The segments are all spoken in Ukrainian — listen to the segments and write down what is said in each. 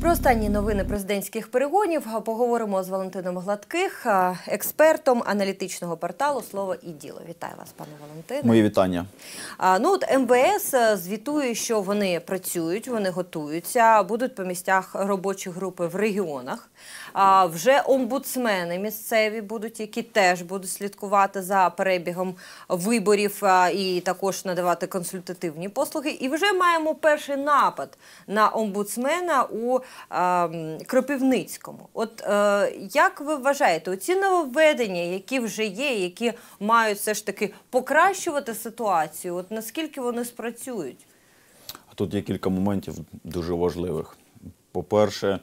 Про останні новини президентських перегонів поговоримо з Валентином Гладких, експертом аналітичного порталу Слово і діло. Вітаю вас, пане Валентине. Мої вітання. Ну от МВС е, звітує, що вони працюють, вони готуються, будуть по місцях робочі групи в регіонах. А вже омбудсмени місцеві будуть, які теж будуть слідкувати за перебігом виборів і також надавати консультативні послуги. І вже маємо перший напад на омбудсмена у Кропивницькому. От е, як ви вважаєте, оці нововведення, які вже є, які мають все ж таки покращувати ситуацію, от наскільки вони спрацюють? Тут є кілька моментів дуже важливих. По-перше,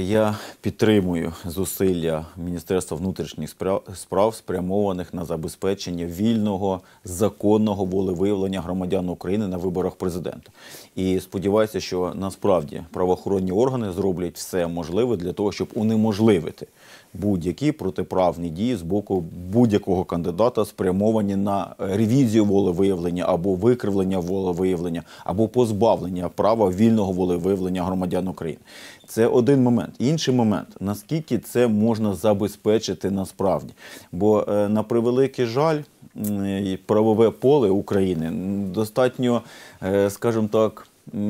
я підтримую зусилля Міністерства внутрішніх спра- справ, спрямованих на забезпечення вільного законного волевиявлення громадян України на виборах президента. І сподіваюся, що насправді правоохоронні органи зроблять все можливе для того, щоб унеможливити будь-які протиправні дії з боку будь-якого кандидата, спрямовані на ревізію волевиявлення або викривлення волевиявлення, або позбавлення права вільного волевиявлення громадян України. Це один момент. Інший момент, наскільки це можна забезпечити насправді. Бо е, на превеликий жаль, правове поле України достатньо, е, скажімо так,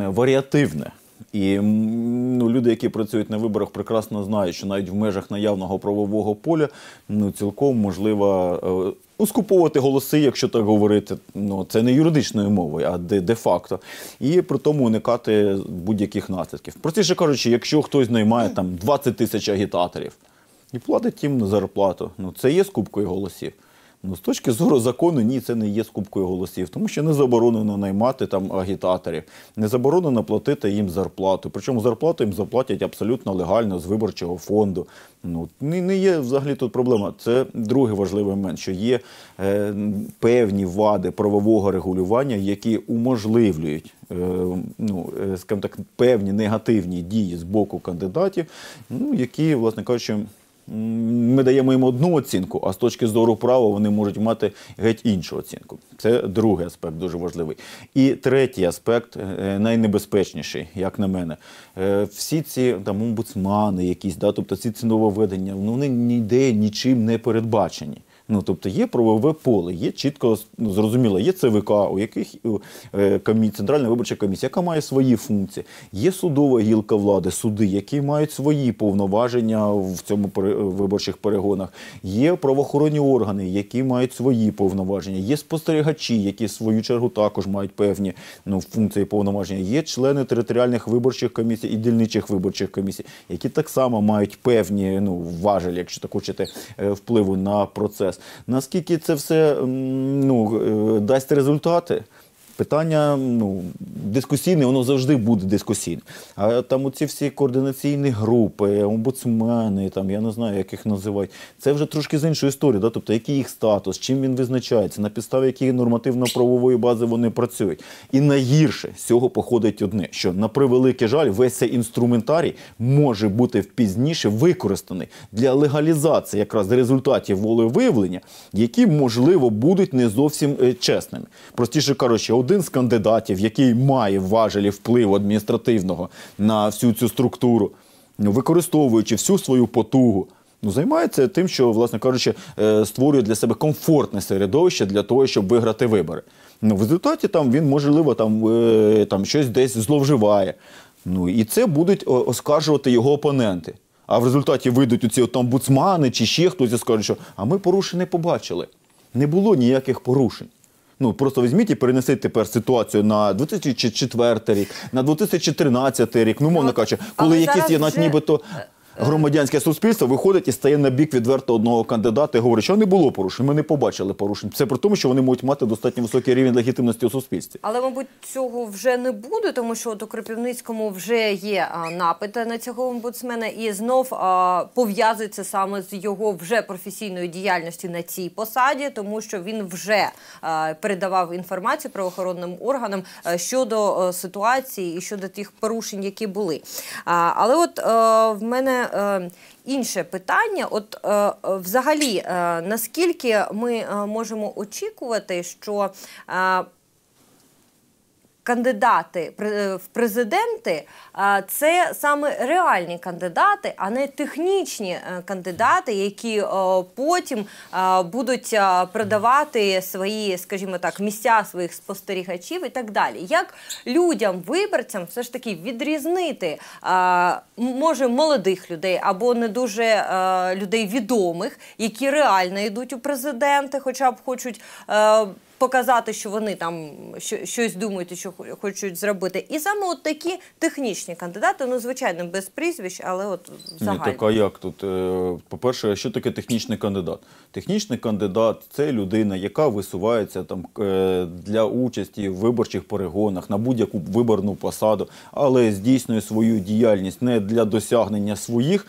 варіативне. І ну, люди, які працюють на виборах, прекрасно знають, що навіть в межах наявного правового поля ну, цілком можливо е, ускуповувати голоси, якщо так говорити. Ну, це не юридичною мовою, а де, де-факто. І при тому уникати будь-яких наслідків. Простіше кажучи, якщо хтось наймає там 20 тисяч агітаторів і платить їм зарплату, ну це є скупкою голосів. Ну, з точки зору закону, ні, це не є скупкою голосів, тому що не заборонено наймати там агітаторів, не заборонено платити їм зарплату. Причому зарплату їм заплатять абсолютно легально з виборчого фонду. Ну не, не є взагалі тут проблема. Це другий важливий момент, що є е, певні вади правового регулювання, які уможливлюють. е, Ну, е, скажімо так, певні негативні дії з боку кандидатів, ну, які, власне кажучи, ми даємо їм одну оцінку, а з точки зору права вони можуть мати геть іншу оцінку. Це другий аспект дуже важливий. І третій аспект, е, найнебезпечніший, як на мене. Е, Всі ці там омбудсмани, якісь, да, тобто ці ці нововведення, ну, вони ніде нічим не передбачені. Ну, тобто є правове поле, є чітко ну, зрозуміло, є ЦВК, у яких е, комі... Центральна виборча комісія, яка має свої функції, є судова гілка влади, суди, які мають свої повноваження в цьому виборчих перегонах, є правоохоронні органи, які мають свої повноваження, є спостерігачі, які в свою чергу також мають певні ну, функції повноваження, є члени територіальних виборчих комісій і дільничих виборчих комісій, які так само мають певні ну, важелі, якщо так хочете, е, впливу на процес. Наскільки це все ну, е, дасть результати? Питання ну, дискусійне, воно завжди буде дискусійне. А там оці всі координаційні групи, омбудсмени, там, я не знаю, як їх називають, це вже трошки з іншої історії. Да? Тобто, який їх статус, чим він визначається, на підставі якої нормативно-правової бази вони працюють. І найгірше з цього походить одне, що на превеликий жаль, весь цей інструментарій може бути пізніше використаний для легалізації якраз результатів волевиявлення, які, можливо, будуть не зовсім е, чесними. Простіше кажучи, один з кандидатів, який має важелі впливу адміністративного на всю цю структуру, ну, використовуючи всю свою потугу. Ну, займається тим, що, власне кажучи, е, створює для себе комфортне середовище для того, щоб виграти вибори. Ну, в результаті там він, можливо, там, е, там щось десь зловживає. Ну, і це будуть оскаржувати його опоненти. А в результаті вийдуть оці от омбудсмани чи ще хтось і скаже, що а ми порушень не побачили. Не було ніяких порушень. Ну просто візьміть і перенесіть тепер ситуацію на 2004 рік, на 2013 рік. Ну, мовно От, кажучи, коли якісь є навіть вже- нібито громадянське суспільство виходить і стає на бік відверто одного кандидата і говорить, що не було порушень, ми не побачили порушень. Це при тому, що вони можуть мати достатньо високий рівень легітимності у суспільстві. Але, мабуть, цього вже не буде, тому що от у Кропивницькому вже є а, напит на цього омбудсмена, і знов пов'язується саме з його вже професійною діяльністю на цій посаді, тому що він вже а, передавав інформацію правоохоронним органам а, щодо а, ситуації і щодо тих порушень, які були. Але от а, в мене. Е, Інше питання, от е, взагалі, е, наскільки ми е, можемо очікувати, що е, кандидати е, в президенти це саме реальні кандидати, а не технічні е, кандидати, які потім будуть продавати свої, скажімо так, місця своїх спостерігачів і так далі. Як людям, виборцям, все ж таки відрізнити може молодих людей або не дуже е, людей відомих, які реально йдуть у президенти, хоча б хочуть. Показати, що вони там що- щось думають і що хочуть зробити, і саме от такі технічні кандидати, ну звичайно, без прізвищ, але от Ні, так а як тут? Е, По-перше, що таке технічний кандидат? Технічний кандидат це людина, яка висувається там е, для участі в виборчих перегонах на будь-яку виборну посаду, але здійснює свою діяльність не для досягнення своїх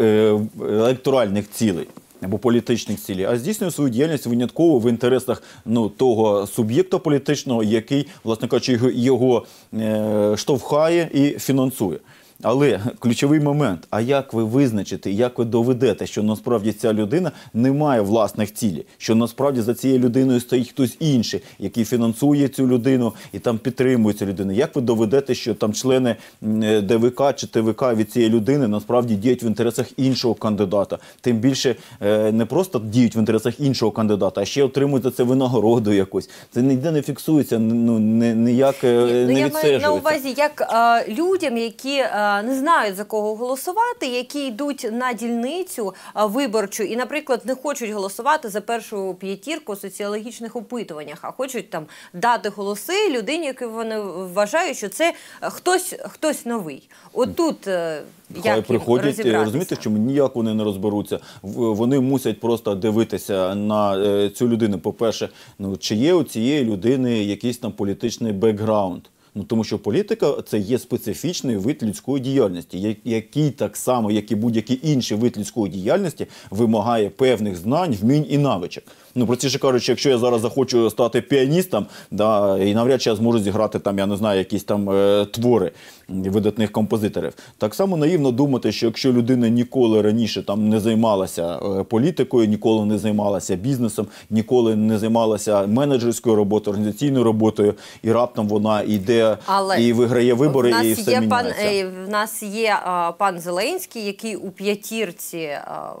е, електоральних цілей. Або політичних цілей, а здійснює свою діяльність винятково в інтересах ну, того суб'єкта політичного, який, власне кажучи, його, його е, штовхає і фінансує. Але ключовий момент: а як ви визначите, як ви доведете, що насправді ця людина не має власних цілей, що насправді за цією людиною стоїть хтось інший, який фінансує цю людину і там підтримує цю людину? Як ви доведете, що там члени е, ДВК чи ТВК від цієї людини насправді діють в інтересах іншого кандидата? Тим більше е, не просто діють в інтересах іншого кандидата, а ще отримують за це винагороду якусь. Це ніде не фіксується, ну не ніяк е, Ну, я маю на увазі, як е, людям, які не знають за кого голосувати, які йдуть на дільницю виборчу і, наприклад, не хочуть голосувати за першу п'ятірку у соціологічних опитуваннях, а хочуть там дати голоси людині, яку вони вважають, що це хтось, хтось новий. От тут е, як приходять, е, розумієте, чому ніяк вони не розберуться. Вони мусять просто дивитися на е, цю людину. По-перше, ну чи є у цієї людини якийсь там політичний бекграунд. Ну тому що політика це є специфічний вид людської діяльності, який так само, як і будь-який інший вид людської діяльності, вимагає певних знань, вмінь і навичок. Ну простіше кажучи, якщо я зараз захочу стати піаністом, да, і навряд чи я зможу зіграти там, я не знаю, якісь там е, твори видатних композиторів. Так само наївно думати, що якщо людина ніколи раніше там не займалася е, політикою, ніколи не займалася бізнесом, ніколи не займалася менеджерською роботою, організаційною роботою, і раптом вона йде Але і виграє вибори, в нас і все є пан, е, в нас є а, пан Зеленський, який у п'ятірці а,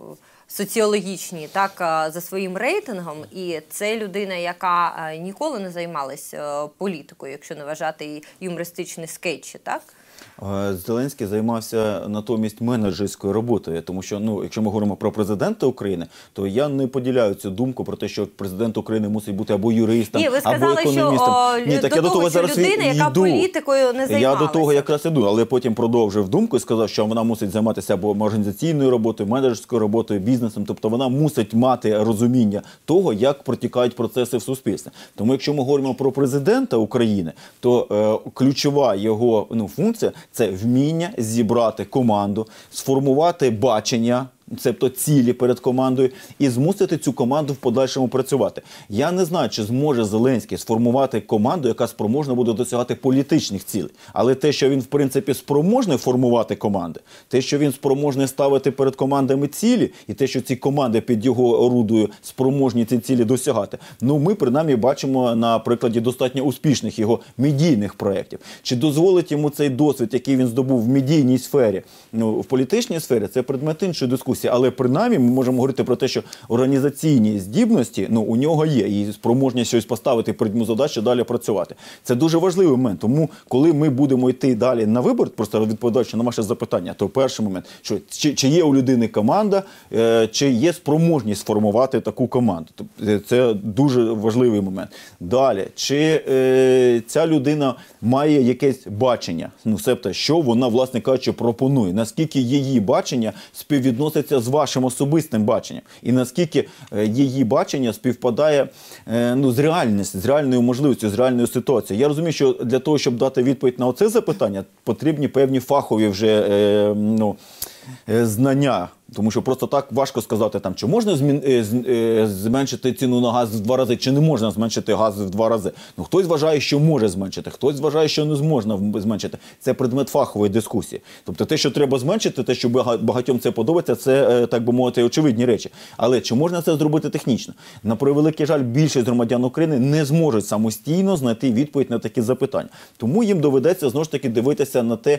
соціологічній, так за своїм рейтингом, і це людина, яка ніколи не займалась політикою, якщо не вважати і юмористичні скетчі, так? Е, Зеленський займався натомість менеджерською роботою, тому що ну, якщо ми говоримо про президента України, то я не поділяю цю думку про те, що президент України мусить бути або юристом, Ні, ви або сказали, що, економістом. о, Ні, так до я до того, що людина, яка йду. політикою не Я до того якраз іду, але потім продовжив думку і сказав, що вона мусить займатися або організаційною роботою, менеджерською роботою, бізнесом. Тобто вона мусить мати розуміння того, як протікають процеси в суспільстві. Тому, якщо ми говоримо про президента України, то е, ключова його ну, функція це вміння зібрати команду, сформувати бачення. Цебто цілі перед командою і змусити цю команду в подальшому працювати. Я не знаю, чи зможе Зеленський сформувати команду, яка спроможна буде досягати політичних цілей. Але те, що він в принципі спроможний формувати команди, те, що він спроможний ставити перед командами цілі, і те, що ці команди під його орудою спроможні ці цілі досягати. Ну ми принаймні бачимо на прикладі достатньо успішних його медійних проєктів. Чи дозволить йому цей досвід, який він здобув в медійній сфері, ну в політичній сфері, це предмет іншої дискусії. Але принаймні ми можемо говорити про те, що організаційні здібності ну у нього є і спроможність щось поставити перед йому задачу далі працювати. Це дуже важливий момент. Тому, коли ми будемо йти далі на вибор, просто відповідаючи на ваше запитання, то перший момент, що чи, чи є у людини команда, е, чи є спроможність сформувати таку команду. Тобто це дуже важливий момент. Далі, чи е, ця людина має якесь бачення, ну себто, що вона, власне кажучи, пропонує, наскільки її бачення співвідноситься з вашим особистим баченням, і наскільки е, її бачення співпадає е, ну, з реальністю, з реальною можливістю, з реальною ситуацією. Я розумію, що для того, щоб дати відповідь на оце запитання, потрібні певні фахові вже е, ну, знання Тому що просто так важко сказати, там, чи можна е, е, зменшити ціну на газ в два рази, чи не можна зменшити газ в два рази. Ну, хтось вважає, що може зменшити, хтось вважає, що не зможна зменшити. Це предмет фахової дискусії. Тобто те, що треба зменшити, те, що багатьом це подобається, це, е, так би мовити, очевидні речі. Але чи можна це зробити технічно? На превеликий жаль, більшість громадян України не зможуть самостійно знайти відповідь на такі запитання. Тому їм доведеться знову ж таки дивитися на те,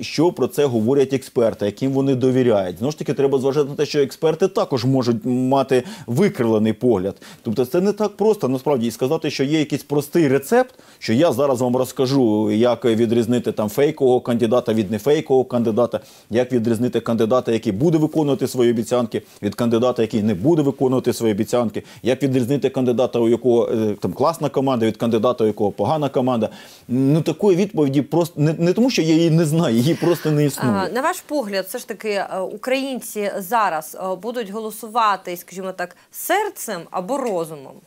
що про це говорять експерти, яким вони довіряють. Ж таки, треба зважати на те, що експерти також можуть мати викривлений погляд. Тобто, це не так просто насправді і сказати, що є якийсь простий рецепт, що я зараз вам розкажу, як відрізнити там фейкового кандидата від нефейкового кандидата, як відрізнити кандидата, який буде виконувати свої обіцянки, від кандидата, який не буде виконувати свої обіцянки, як відрізнити кандидата, у якого е, там класна команда, від кандидата, у якого погана команда. Ну такої відповіді просто не, не тому, що я її не знаю, її просто не існує. А, На ваш погляд, все ж таки е, українці зараз е, будуть голосувати, скажімо так, серцем або розумом.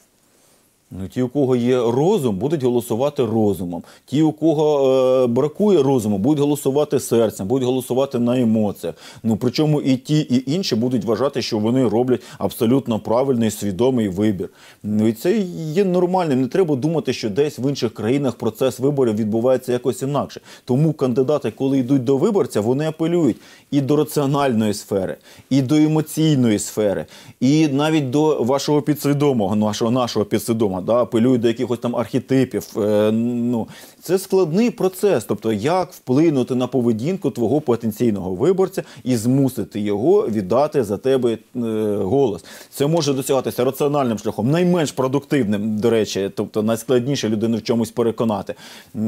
Ну, ті, у кого є розум, будуть голосувати розумом. Ті, у кого е, бракує розуму, будуть голосувати серцем, будуть голосувати на емоціях. Ну причому і ті, і інші будуть вважати, що вони роблять абсолютно правильний свідомий вибір. Ну і це є нормальним. Не треба думати, що десь в інших країнах процес виборів відбувається якось інакше. Тому кандидати, коли йдуть до виборця, вони апелюють і до раціональної сфери, і до емоційної сфери, і навіть до вашого підсвідомого, нашого нашого підсвідомого, да, апелюють до якихось там архетипів. Е, ну, це складний процес. Тобто, як вплинути на поведінку твого потенційного виборця і змусити його віддати за тебе е, голос. Це може досягатися раціональним шляхом, найменш продуктивним, до речі, тобто найскладніше людину в чомусь переконати.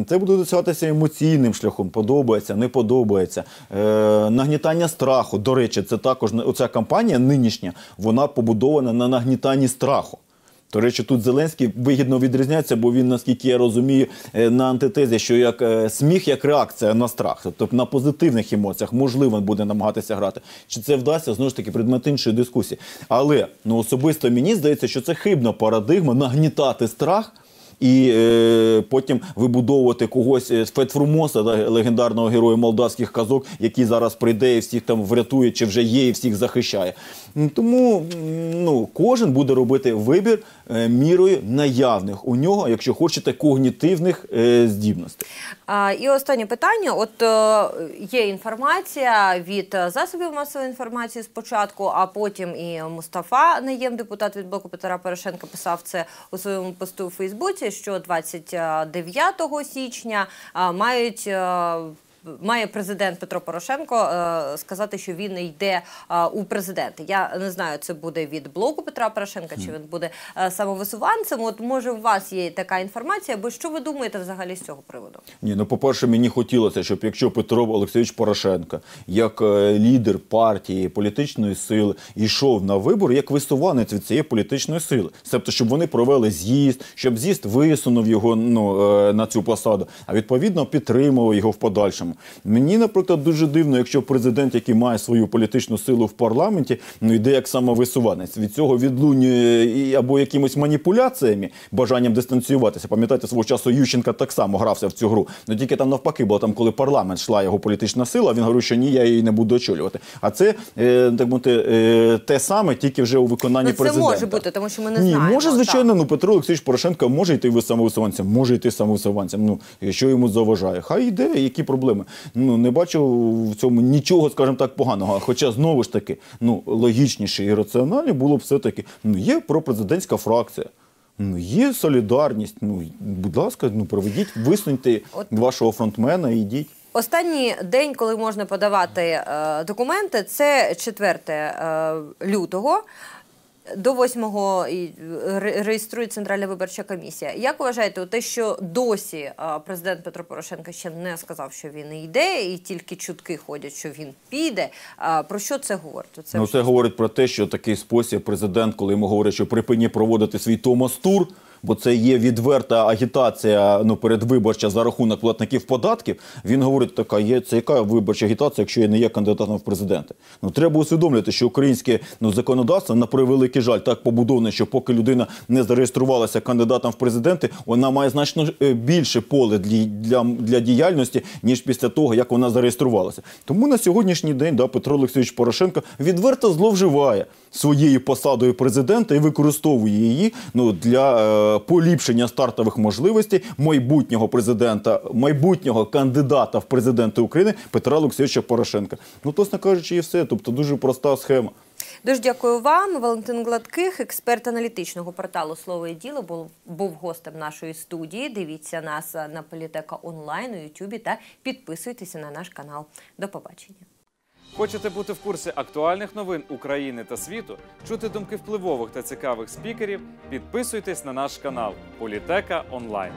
Це буде досягатися емоційним шляхом, подобається, не подобається. Е, нагнітання страху. До речі, це також оця кампанія нинішня, вона побудована на нагнітанні страху. До речі, тут Зеленський вигідно відрізняється, бо він, наскільки я розумію, е, на антитезі, що як е, сміх як реакція на страх, тобто на позитивних емоціях, можливо, буде намагатися грати. Чи це вдасться знову ж таки предмет іншої дискусії? Але ну особисто мені здається, що це хибна парадигма нагнітати страх. І е, потім вибудовувати когось е, Фетфрумоса, легендарного героя молдавських казок, який зараз прийде і всіх там врятує, чи вже є і всіх захищає. Тому ну, кожен буде робити вибір е, мірою наявних у нього, якщо хочете, когнітивних е, здібностей. А, і останнє питання: от е, є інформація від е, засобів масової інформації спочатку, а потім і Мустафа Наєм, депутат від блоку Петра Порошенка, писав це у своєму посту у Фейсбуці, що 29 січня мають. Має президент Петро Порошенко е, сказати, що він йде е, у президенти. Я не знаю, це буде від блоку Петра Порошенка, чи він буде е, самовисуванцем. От може у вас є така інформація, бо що ви думаєте взагалі з цього приводу? Ні, ну по-перше, мені хотілося, щоб якщо Петро Олексійович Порошенко, як лідер партії політичної сили, йшов на вибори як висуванець від цієї політичної сили, тобто, щоб вони провели з'їзд, щоб з'їзд висунув його ну, на цю посаду, а відповідно підтримував його в подальшому. Мені, наприклад, дуже дивно, якщо президент, який має свою політичну силу в парламенті, ну йде як самовисуванець. Від цього відлунює або якимось маніпуляціями, бажанням дистанціюватися. Пам'ятаєте, свого часу Ющенка так само грався в цю гру. Ну тільки там навпаки було там, коли парламент йшла його політична сила, він говорив, що ні, я її не буду очолювати. А це е, так мовити, е, те саме, тільки вже у виконанні Ну, це президента. може бути, тому що ми не Ні, знаємо. може, так. звичайно, ну Петро Олексійович Порошенко може йти ви самовисуванцем, може йти самовисуванцем. Ну що йому заважає? Хай йде, які проблеми. Ну не бачу в цьому нічого, скажімо так, поганого. Хоча знову ж таки, ну логічніше і раціональніше було б все таки. Ну є пропрезидентська фракція. Ну, є солідарність. Ну, будь ласка, ну проведіть, висуньте От- вашого фронтмена і йдіть. Останній день, коли можна подавати е, документи, це 4 е, лютого. До 8-го реєструє Центральна виборча комісія. Як вважаєте, те, що досі е, президент Петро Порошенко ще не сказав, що він йде, і тільки чутки ходять, що він піде. е, Про що це говорить? Це ну, це говорить про те, що такий спосіб президент, коли йому говорять, що припині проводити свій Томас Тур, бо це є відверта агітація ну, передвиборча за рахунок платників податків. Він говорить, така є це яка виборча агітація, якщо я не є кандидатом в президенти. Ну треба усвідомлювати, що українське ну, законодавство на превеликий жаль так побудоване, що поки людина не зареєструвалася кандидатом в президенти, вона має значно е, більше поле для, для, для діяльності, ніж після того, як вона зареєструвалася. Тому на сьогоднішній день да, Петро Олексійович Порошенко відверто зловживає своєю посадою президента і використовує її ну, для е, поліпшення стартових можливостей майбутнього президента, майбутнього кандидата в президенти України Петра Олексійовича Порошенка. Ну, власне кажучи, і все. Тобто дуже проста схема. Дуже дякую вам. Валентин Гладких, експерт аналітичного порталу Слово і діло, був, був гостем нашої студії. Дивіться нас на Політека онлайн у Ютубі та підписуйтеся на наш канал. До побачення. Хочете бути в курсі актуальних новин України та світу, чути думки впливових та цікавих спікерів? Підписуйтесь на наш канал Політека Онлайн.